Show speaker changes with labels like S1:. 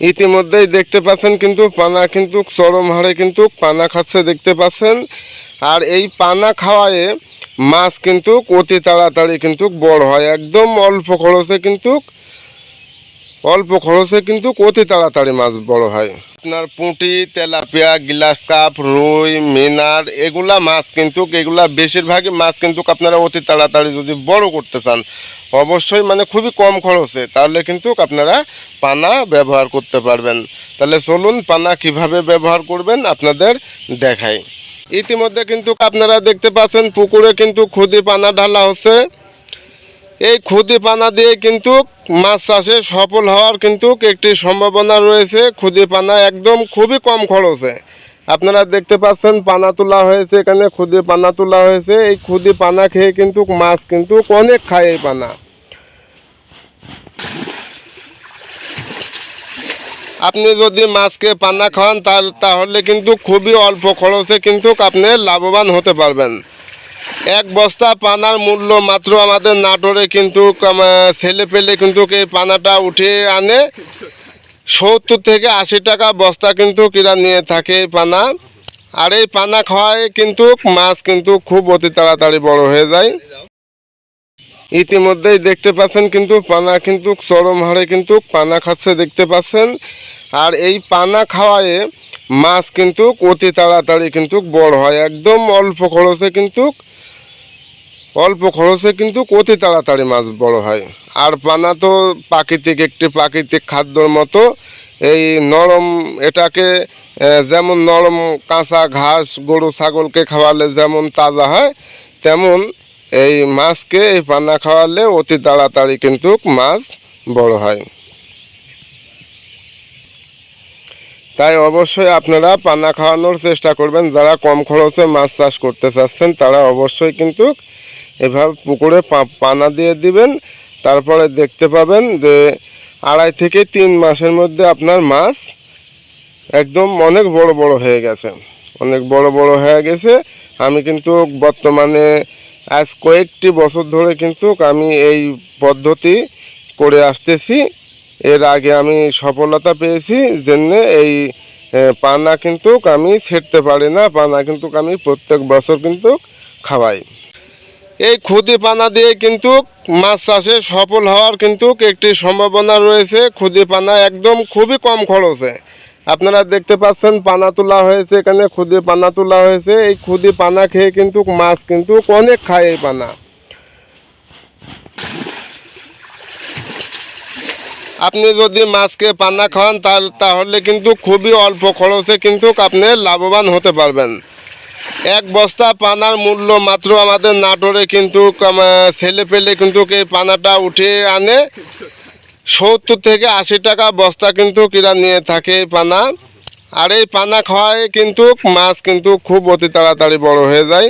S1: ইতিমধ্যেই দেখতে পাচ্ছেন কিন্তু পানা কিন্তু চরম হারে কিন্তু পানা খাচ্ছে, দেখতে পাচ্ছেন। আর এই পানা খাওয়ায়ে মাছ কিন্তু অতি তাড়াতাড়ি কিন্তু বড় হয়। একদম অল্প খরচে কিন্তু অল্প খরচে কিন্তু অতি তাড়াতাড়ি মাছ বড় হয়। আপনার পুঁটি, তেলাপিয়া, গ্লাস কাপ, রুই, মিনার, এগুলা মাছ কিন্তু, এগুলা বেশিরভাগই মাছ কিন্তু আপনারা অতি তাড়াতাড়ি যদি বড় করতে চান, অবশ্যই মানে খুবই কম খরচে, তাহলে কিন্তু আপনারা পানা ব্যবহার করতে পারবেন। তাহলে চলুন পানা কীভাবে ব্যবহার করবেন আপনাদের দেখাই। ইতিমধ্যে কিন্তু আপনারা দেখতে পাচ্ছেন পুকুরে কিন্তু খুদি পানা ঢালা হচ্ছে। এই খুদি পানা দিয়ে কিন্তু মাছ চাষে সফল হওয়ার কিন্তু একটি সম্ভাবনা রয়েছে। খুদি পানা একদম খুবই কম খরচে। আপনারা দেখতে পাচ্ছেন পানা তোলা হয়েছে এখানে খুদি পানা তোলা হয়েছে। এই খুদি পানা খেয়ে কিন্তু মাছ কিন্তু অনেক খায় এই পানা। আপনি যদি মাছকে পানা তাহলে তাহলে কিন্তু খুবই অল্প খরচে কিন্তু আপনি লাভবান হতে পারবেন। এক বস্তা পানার মূল্য মাত্র আমাদের নাটোরে কিন্তু ছেলে পেলে কিন্তু এই পানাটা উঠে আনে। সত্তর থেকে আশি টাকা বস্তা কিন্তু কিরা নিয়ে থাকে এই পানা। আর এই পানা খাওয়ায় কিন্তু মাছ কিন্তু খুব অতি তাড়াতাড়ি বড় হয়ে যায়। ইতিমধ্যেই দেখতে পাচ্ছেন কিন্তু পানা কিন্তু চরম হারে কিন্তু পানা খাচ্ছে, দেখতে পাচ্ছেন। আর এই পানা খাওয়ায় মাছ কিন্তু অতি তাড়াতাড়ি কিন্তু বড় হয়। একদম অল্প খরচে কিন্তু অল্প খরচে কিন্তু অতি তাড়াতাড়ি মাছ বড় হয়। আর পানা তো প্রাকৃতিক, একটি প্রাকৃতিক খাদ্যর মতো। এই নরম, এটাকে যেমন নরম কাঁচা ঘাস, গরু, ছাগলকে খাওয়ালে যেমন তাজা হয়, তেমন এই মাছকে এই পানা খাওয়ালে অতি তাড়াতাড়ি কিন্তু মাছ বড় হয়। তাই অবশ্যই আপনারা পানা খাওয়ানোর চেষ্টা করবেন। যারা কম খরচে মাছ চাষ করতে চাচ্ছেন, তারা অবশ্যই কিন্তু এভাবে পুকুরে পানা দিয়ে দিবেন, তারপরে দেখতে পাবেন যে আড়াই থেকে তিন মাসের মধ্যে আপনার মাছ একদম অনেক বড় বড় হয়ে গেছে। অনেক বড় বড় হয়ে গেছে। আমি কিন্তু বর্তমানে আজ কয়েকটি বছর ধরে কিন্তু আমি এই পদ্ধতি করে আসতেছি। এর আগে আমি সফলতা পেয়েছি জন্য এই পানা কিন্তু আমি ছেড়তে পারি না, পানা কিন্তু আমি প্রত্যেক বছর কিন্তু খাওয়াই। এই খুদি পানা দিয়ে কিন্তু মাছ চাষে সফল হওয়ার কিন্তু একটি সম্ভাবনা রয়েছে। খুদি পানা একদম খুবই কম খরচে। আপনারা দেখতে পাচ্ছেন পানা তোলা হয়েছে এখানে খুদি পানা তোলা হয়েছে। এই খুদি পানা খেয়ে কিন্তু মাছ কিন্তু অনেক খায় এই পানা। আপনি যদি মাছকে পানা তাহলে তাহলে কিন্তু খুবই অল্প খরচে কিন্তু আপনি লাভবান হতে পারবেন। এক বস্তা পানার মূল্য মাত্র আমাদের নাটোরে কিন্তু ছেলে পেলে কিন্তু এই পানাটা উঠে আনে। সত্তর থেকে আশি টাকা বস্তা কিন্তু কিরা নিয়ে থাকে এই পানা। আর এই পানা খাওয়ায় কিন্তু মাছ কিন্তু খুব অতি তাড়াতাড়ি বড় হয়ে যায়।